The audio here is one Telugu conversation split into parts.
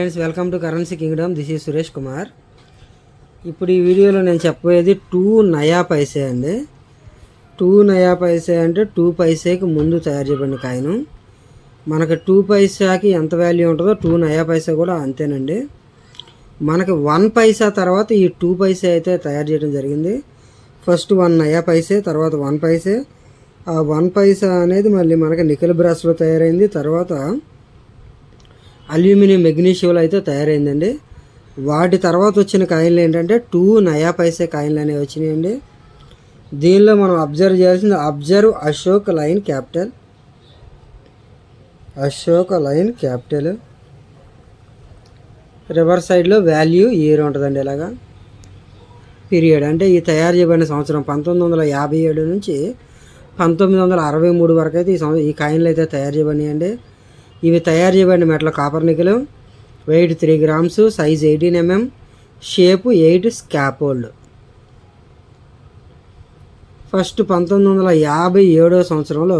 Friends welcome to currency kingdom this is Suresh Kumar ఇప్పుడు ఈ వీడియోలో నేను చెప్పబోయేది టూ నయా పైసే అండి. టూ నయా పైసే అంటే టూ పైసేకి ముందు తయారు చేయబడిన కాయిన్. మనకి టూ పైసాకి ఎంత వాల్యూ ఉంటుందో టూ నయా పైసా కూడా అంతేనండి. మనకి వన్ పైసా తర్వాత ఈ టూ పైసే అయితే తయారు చేయడం జరిగింది. ఫస్ట్ వన్ నయా పైసే తర్వాత వన్ పైసే ఆ వన్ పైసా అనేది మళ్ళీ మనకి నికెల్ బ్రాస్లో తయారైంది. తర్వాత అల్యూమినియం మెగ్నీషియంలో అయితే తయారైందండి. వాటి తర్వాత వచ్చిన కాయిన్లు ఏంటంటే టూ నయా పైసే కాయిన్లు అనేవి వచ్చినాయండి. దీనిలో మనం అబ్జర్వ్ చేయాల్సింది observe Ashok lion capital. Ashok lion capital. River సైడ్లో వాల్యూ ఇయర్ ఉంటుందండి ఇలాగా. పీరియడ్ అంటే ఈ తయారు చేయబడిన సంవత్సరం పంతొమ్మిది వందల యాభై ఏడు నుంచి పంతొమ్మిది వందల అరవై మూడు వరకు అయితే ఈ సంవత్సరం ఈ కాయిన్లు అయితే తయారు చేయబడినాయండి. ఇవి తయారు చేయబడిన మెట్ల copper nickel weight three grams size eighteen mm shape eight scalloped first పంతొమ్మిది వందల యాభై ఏడో సంవత్సరంలో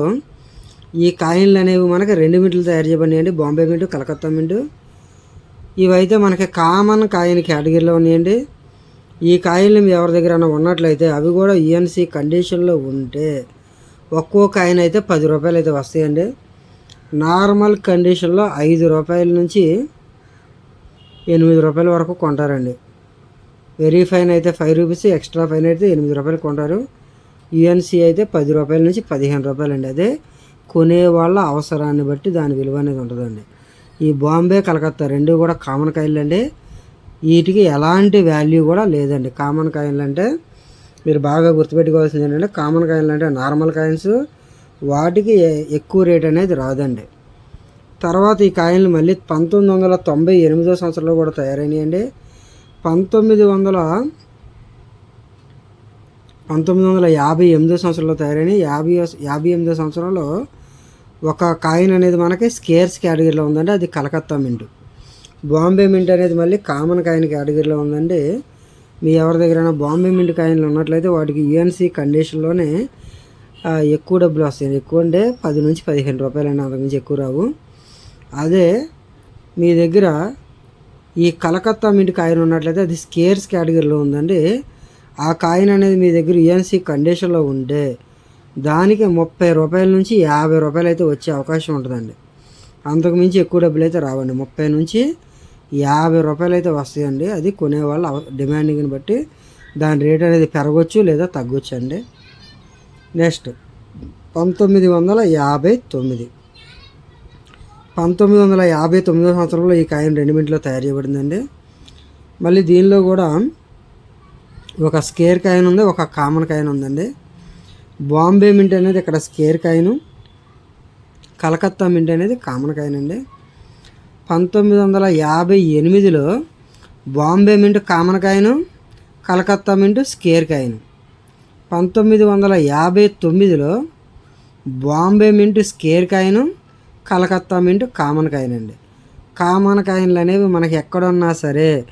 ఈ కాయిన్లు అనేవి మనకి రెండు మింట్లు తయారు చేయబడినాయండి. బాంబే మింటు కలకత్తా మింటు. ఇవైతే మనకి కామన్ కాయిన్ కేటగిరీలో ఉన్నాయండి. ఈ కాయిన్లు మీ ఎవరి దగ్గర ఉన్నట్లయితే అవి కూడా ఈఎన్సీ కండిషన్లో ఉంటే ఒక్కో కాయిన్ అయితే పది రూపాయలు అయితే వస్తాయండి. నార్మల్ కండిషన్లో ఐదు రూపాయల నుంచి ఎనిమిది రూపాయల వరకు కొంటారండి. వెరీ ఫైన్ అయితే ఫైవ్ రూపీస్ ఎక్స్ట్రా ఫైన్ అయితే ఎనిమిది రూపాయలు కొంటారు. యుఎన్సి అయితే పది రూపాయల నుంచి పదిహేను రూపాయలు అండి అదే కొనే వాళ్ళ అవసరాన్ని బట్టి దాని విలువ అనేది ఉంటుందండి. ఈ బాంబే కలకత్తా రెండు కూడా కామన్ కాయిన్లు అండి వీటికి ఎలాంటి వాల్యూ కూడా లేదండి. కామన్ కాయిన్లు అంటే మీరు బాగా గుర్తుపెట్టుకోవాల్సింది ఏంటంటే కామన్ కాయిన్లు అంటే నార్మల్ కాయిన్స్ వాటికి ఎక్కువ రేట్ అనేది రాదండి. తర్వాత ఈ కాయిన్లు మళ్ళీ పంతొమ్మిది వందల తొంభై ఎనిమిదో సంవత్సరంలో కూడా తయారైనాయండి. పంతొమ్మిది వందల పంతొమ్మిది వందల యాభై ఎనిమిదో సంవత్సరంలో తయారైనాయి. యాభై యాభై ఎనిమిదో సంవత్సరంలో ఒక కాయిన్ అనేది మనకి స్కేర్స్ కేటగిరీలో ఉందండి. అది కలకత్తా మింట్. బాంబే మింట్ అనేది మళ్ళీ కామన్ కాయిన్ కేటగిరీలో ఉందండి. మీ ఎవరి దగ్గర బాంబే మింట్ కాయిన్లు ఉన్నట్లయితే వాటికి యుఎన్సీ కండిషన్లోనే ఎక్కువ డబ్బులు వస్తాయి. ఎక్కువ అంటే పది నుంచి పదిహేను రూపాయలు అండి అంతకుమించి ఎక్కువ రావు. అదే మీ దగ్గర ఈ కలకత్తా మింట్ కాయిన్ ఉన్నట్లయితే అది స్కేర్స్ కేటగిరీలో ఉందండి. ఆ కాయిన్ అనేది మీ దగ్గర యుఎన్సీ కండిషన్లో ఉంటే దానికి ముప్పై రూపాయల నుంచి యాభై రూపాయలు అయితే వచ్చే అవకాశం ఉంటుందండి. అంతకు మించి ఎక్కువ డబ్బులు అయితే రావండి. ముప్పై నుంచి యాభై రూపాయలు అయితే వస్తాయండి. అది కొనేవాళ్ళు డిమాండింగ్ని బట్టి దాని రేట్ అనేది పెరగవచ్చు లేదా తగ్గొచ్చు అండి నెక్స్ట్ పంతొమ్మిది వందల యాభై తొమ్మిది. పంతొమ్మిది వందల యాభై తొమ్మిదో సంవత్సరంలో ఈ కాయిన్ రెండు తయారు చేయబడిందండి. మళ్ళీ దీనిలో కూడా ఒక స్కేర్ కాయిన్ ఉంది ఒక కామన్ కాయిన్ ఉందండి. బాంబే మింట్ అనేది ఇక్కడ స్కేర్ కాయిన్ కలకత్తా మింట్ అనేది కామన్ కాయిన్ అండి. పంతొమ్మిది వందల యాభై ఎనిమిదిలో Bombay mint common coin Calcutta mint square coin. పంతొమ్మిది వందల యాభై తొమ్మిదిలో Bombay mint square coin Calcutta mint common coin అండి కామన్ కాయిన్లు అనేవి మనకి ఎక్కడున్నా సరే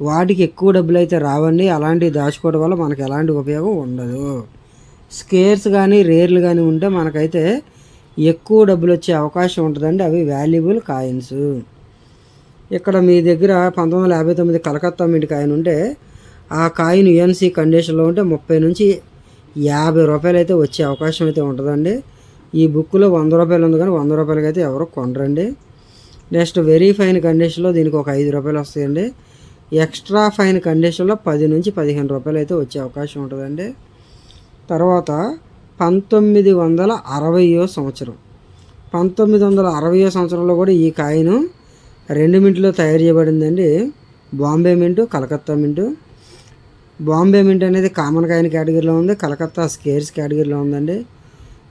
వాటికి ఎక్కువ డబ్బులు అయితే రావండి. అలాంటివి దాచుకోవడం వల్ల మనకు ఎలాంటి ఉపయోగం ఉండదు. స్కేర్స్ కానీ రేర్లు కానీ ఉంటే మనకైతే ఎక్కువ డబ్బులు వచ్చే అవకాశం ఉంటుందండి. అవి వాల్యుబుల్ కాయిన్స్. ఇక్కడ మీ దగ్గర పంతొమ్మిది వందల యాభై తొమ్మిది కలకత్తా మింట్ కాయిన్ ఉంటే ఆ కాయిన్ యుఎన్సీ కండిషన్లో ఉంటే ముప్పై నుంచి యాభై రూపాయలు అయితే వచ్చే అవకాశం అయితే ఉంటుందండి. ఈ బుక్లో వంద రూపాయలు ఉంది కానీ వంద రూపాయలకి అయితే ఎవరు కొనరండి. నెక్స్ట్ వెరీ ఫైన్ కండిషన్లో దీనికి ఒక ఐదు రూపాయలు వస్తాయండి. ఎక్స్ట్రా ఫైన్ కండిషన్లో పది నుంచి పదిహేను రూపాయలు అయితే వచ్చే అవకాశం ఉంటుందండి. తర్వాత పంతొమ్మిది వందల అరవయో సంవత్సరం. పంతొమ్మిది వందల అరవయో సంవత్సరంలో కూడా ఈ కాయిన్ రెండు మింట్లో తయారు చేయబడిందండి. Bombay mint Calcutta mint. Bombay mint అనేది కామన్ కాయిన్ కేటగిరీలో ఉంది కలకత్తా స్కేర్స్ కేటగిరీలో ఉందండి.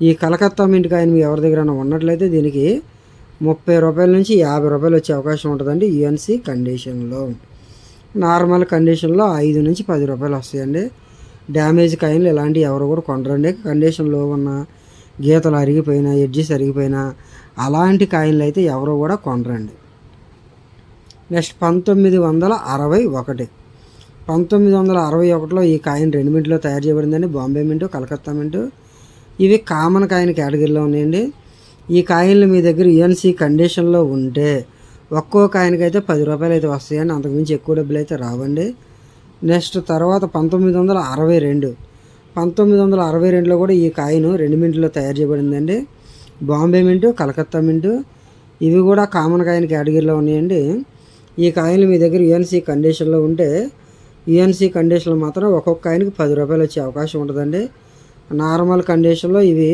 ఈ కలకత్తా మింట్ కాయిన్ మీ ఎవరి దగ్గర ఉన్నట్లయితే దీనికి ముప్పై రూపాయల నుంచి యాభై రూపాయలు వచ్చే అవకాశం ఉంటుందండి యుఎన్సి కండిషన్లో నార్మల్ కండిషన్లో ఐదు నుంచి పది రూపాయలు వస్తాయండి. డ్యామేజ్ కాయిన్లు ఇలాంటివి ఎవరు కూడా కొనరండి. కండిషన్లో ఉన్న గీతలు అరిగిపోయినా ఎడ్జెస్ అరిగిపోయినా అలాంటి కాయిన్లు అయితే ఎవరు కూడా కొనరండి. నెక్స్ట్ పంతొమ్మిది వందల అరవై ఒకటి. పంతొమ్మిది వందల అరవై ఒకటిలో ఈ కాయిన్ రెండు మింట్లో తయారు చేయబడిందండి. బాంబే మింటు కలకత్తా మింటు. ఇవి కామన్ కాయిన్ కేటగిరీలో ఉన్నాయండి. ఈ కాయిన్లు మీ దగ్గర యుఎన్సీ కండిషన్లో ఉంటే ఒక్కో కాయిన్కి అయితే పది రూపాయలు అయితే వస్తాయండి. అంతకుమించి ఎక్కువ డబ్బులు అయితే రావండి. నెక్స్ట్ తర్వాత పంతొమ్మిది వందల అరవై రెండు. పంతొమ్మిది వందల అరవై రెండులో కూడా ఈ కాయిన్ రెండు మింట్లో తయారు చేయబడిందండి. బాంబే మింటు కలకత్తా మింటు. ఇవి కూడా కామన్ కాయిన్ కేటగిరీలో ఉన్నాయండి. ఈ కాయిన్లు మీ దగ్గర యుఎన్సీ కండిషన్లో ఉంటే ఈఎన్సీ కండిషన్లో మాత్రం ఒక్కొక్క ఆయనకి పది రూపాయలు వచ్చే అవకాశం ఉంటుందండి. నార్మల్ కండిషన్లో ఇవి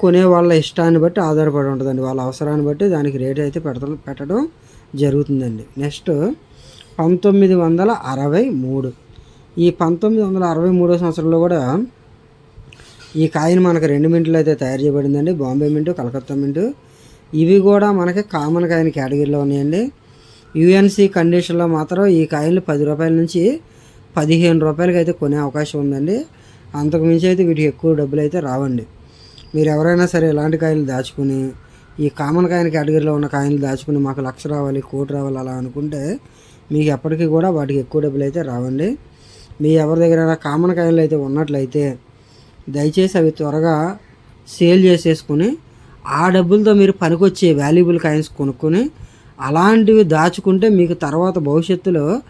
కొనే వాళ్ళ ఇష్టాన్ని బట్టి ఆధారపడి ఉంటుందండి. వాళ్ళ అవసరాన్ని బట్టి దానికి రేట్ అయితే పెడత పెట్టడం జరుగుతుందండి. నెక్స్ట్ పంతొమ్మిది వందల అరవై మూడు. ఈ పంతొమ్మిది వందల అరవై మూడో సంవత్సరంలో కూడా ఈ కాయిన్ మనకు రెండు మింట్లు అయితే తయారు చేయబడిందండి. బాంబే మింటు కలకత్తా మింటు. ఇవి కూడా మనకి కామన్ కాయిన్ కేటగిరీలో ఉన్నాయండి. యుఎన్సి కండిషన్లో మాత్రం ఈ కాయిన్లు పది రూపాయల నుంచి పదిహేను రూపాయలకి అయితే కొనే అవకాశం ఉందండి. అంతకు మించి అయితే వీటికి ఎక్కువ డబ్బులు అయితే రావండి. మీరు ఎవరైనా సరే ఇలాంటి కాయలు దాచుకుని ఈ కామన్ కాయిన్ కేటగిరీలో ఉన్న కాయలు దాచుకుని మాకు లక్ష రావాలి కోటి రావాలి అలా అనుకుంటే మీకు ఎప్పటికీ కూడా వాటికి ఎక్కువ డబ్బులు అయితే రావండి. మీ ఎవరి దగ్గర కామన్ కాయలు అయితే ఉన్నట్లయితే దయచేసి అవి త్వరగా సేల్ చేసేసుకుని ఆ డబ్బులతో మీరు పనికొచ్చే వాల్యుబుల్ కాయిన్స్ కొనుక్కొని అలాంటివి దాచుకుంటే మీకు తర్వాత భవిష్యత్తులో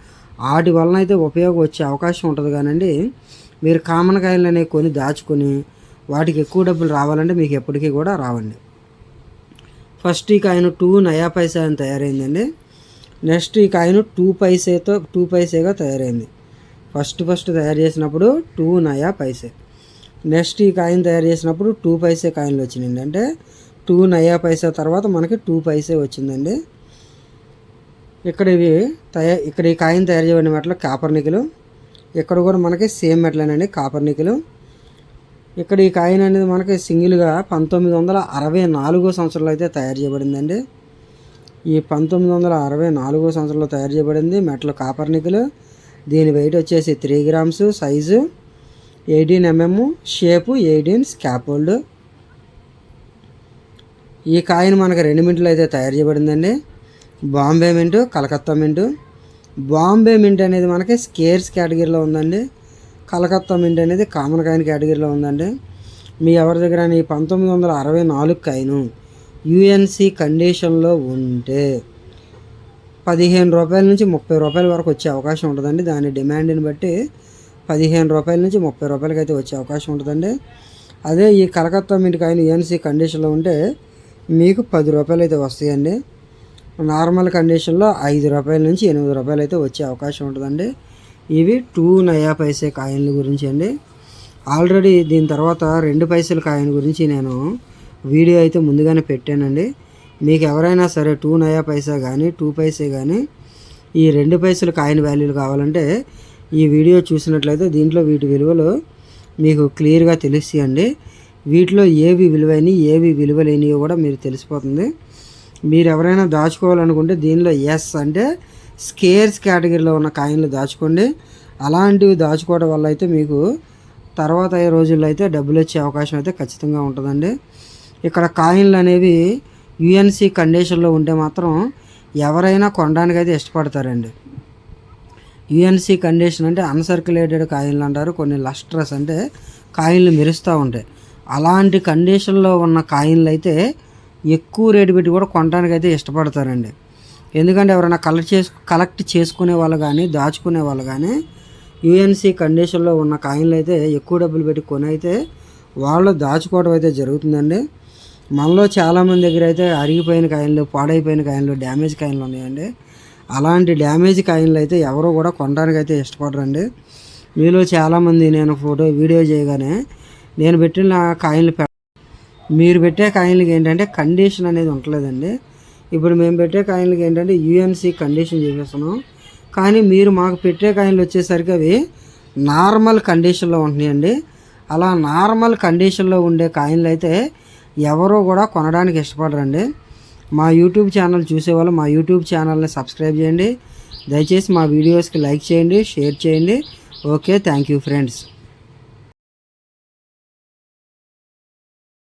వాటి వలన అయితే ఉపయోగం వచ్చే అవకాశం ఉంటుంది కానండి. మీరు కామన్ కాయలు అనేవి కొని దాచుకొని వాటికి ఎక్కువ డబ్బులు రావాలంటే మీకు ఎప్పటికీ కూడా రావండి. ఫస్ట్ ఈ కాయిన్ టూ నయా పైసా అని తయారైందండి. నెక్స్ట్ ఈ కాయిన్ టూ పైసేతో టూ పైసేగా తయారైంది. ఫస్ట్ ఫస్ట్ తయారు చేసినప్పుడు టూ నయా పైసే. నెక్స్ట్ ఈ కాయిన్ తయారు చేసినప్పుడు టూ పైసే కాయిన్లు వచ్చినాయండి. అంటే టూ నయా పైసా తర్వాత మనకి టూ పైసే వచ్చిందండి. ఇక్కడ ఇవి తయా ఇక్కడ ఈ కాయిన్ తయారు చేయబడిన మెట్లు కాపర్నికులు ఇక్కడ కూడా మనకి సేమ్ మెట్లేనండి కాపర్ నికులు ఇక్కడ ఈ కాయిన్ అనేది మనకి సింగిల్గా పంతొమ్మిది వందల అరవై నాలుగో సంవత్సరంలో అయితే తయారు చేయబడిందండి. ఈ పంతొమ్మిది వందల అరవై నాలుగో సంవత్సరంలో తయారు చేయబడింది మెటల్ కాపర్నికులు దీని వెయిట్ వచ్చేసి three grams size eighteen mm shape eighteen scalloped ఈ కాయిన్ మనకి రెండు మింట్లు అయితే తయారు చేయబడిందండి. Bombay mint Calcutta mint. Bombay mint అనేది మనకి స్కేర్స్ కేటగిరీలో ఉందండి. కలకత్తా మింట్ అనేది కామన్ కాయిన్ కేటగిరీలో ఉందండి. మీ ఎవరి దగ్గర ఈ పంతొమ్మిది వందల అరవై నాలుగు కాయను యుఎన్సి కండిషన్లో ఉంటే పదిహేను రూపాయల నుంచి ముప్పై రూపాయల వరకు వచ్చే అవకాశం ఉంటుందండి. దాని డిమాండ్ని బట్టి పదిహేను రూపాయల నుంచి ముప్పై రూపాయలకి అయితే వచ్చే అవకాశం ఉంటుందండి. అదే ఈ కలకత్తా మింట్ కాయిన్ యుఎన్సి కండిషన్లో ఉంటే మీకు పది రూపాయలు అయితే వస్తాయండి. నార్మల్ కండిషన్లో ఐదు రూపాయల నుంచి ఎనిమిది రూపాయలు అయితే వచ్చే అవకాశం ఉంటుందండి. ఇవి టూ నయా పైసే కాయిన్ల గురించి అండి. ఆల్రెడీ దీని తర్వాత రెండు పైసల కాయిన్ గురించి నేను వీడియో అయితే ముందుగానే పెట్టానండి. మీకు ఎవరైనా సరే టూ నయా పైసా కానీ టూ పైసే కానీ ఈ రెండు పైసలు కాయిన్ వాల్యూలు కావాలంటే ఈ వీడియో చూసినట్లయితే దీంట్లో వీటి విలువలు మీకు క్లియర్గా తెలుస్తాయండి. వీటిలో ఏవి విలువైనవి ఏవి విలువలేనివి కూడా మీరు తెలిసిపోతుంది. మీరు ఎవరైనా దాచుకోవాలనుకుంటే దీనిలో ఎస్ అంటే స్కేర్స్ కేటగిరీలో ఉన్న కాయిన్లు దాచుకోండి. అలాంటివి దాచుకోవడం వల్ల అయితే మీకు తర్వాత అయ్యే రోజుల్లో అయితే డబ్బులు వచ్చే అవకాశం అయితే ఖచ్చితంగా ఉంటుందండి. ఇక్కడ కాయిన్లు అనేవి యుఎన్సి కండిషన్లో ఉంటే మాత్రం ఎవరైనా కొనడానికి అయితే ఇష్టపడతారండి యుఎన్సి కండిషన్ అంటే అన్సర్క్యులేటెడ్ కాయిన్లు అంటారు. కొన్ని లస్ట్రస్ అంటే కాయిన్లు మెరుస్తూ ఉంటాయి. అలాంటి కండిషన్లో ఉన్న కాయిన్లు అయితే ఎక్కువ రేటు పెట్టి కూడా కొనడానికి అయితే ఇష్టపడతారండి. ఎందుకంటే ఎవరైనా కలెక్ట్ చేసు కలెక్ట్ చేసుకునే వాళ్ళు కానీ దాచుకునే వాళ్ళు కానీ యుఎన్సి కండిషన్లో ఉన్న కాయిన్లు అయితే ఎక్కువ డబ్బులు పెట్టి కొని అయితే వాళ్ళు దాచుకోవడం అయితే జరుగుతుందండి. మనలో చాలామంది దగ్గర అయితే అరిగిపోయిన కాయిన్లు పాడైపోయిన కాయిన్లు డ్యామేజ్ కాయిన్లు ఉన్నాయండి. అలాంటి డ్యామేజ్ కాయిన్లు అయితే ఎవరు కూడా కొనడానికి అయితే ఇష్టపడరండి. మీలో చాలామంది నేను ఫోటో వీడియో చేయగానే నేను పెట్టిన కాయిన్లు మీరు పెట్టే కాయిన్లకి ఏంటంటే కండిషన్ అనేది ఉండలేదండి. ఇప్పుడు మేము పెట్టే కాయిన్లకి ఏంటంటే యూఎన్సి కండిషన్ చూపిస్తున్నాం కానీ మీరు మాకు పెట్టే కాయిన్లు వచ్చేసరికి అవి నార్మల్ కండిషన్లో ఉంటున్నాయండి. అలా నార్మల్ కండిషన్లో ఉండే కాయిన్లు అయితే ఎవరో కూడా కొనడానికి ఇష్టపడరండి. మా యూట్యూబ్ ఛానల్ చూసేవాళ్ళు మా యూట్యూబ్ ఛానల్ని సబ్స్క్రైబ్ చేయండి. దయచేసి మా వీడియోస్కి లైక్ చేయండి షేర్ చేయండి. Okay thank you friends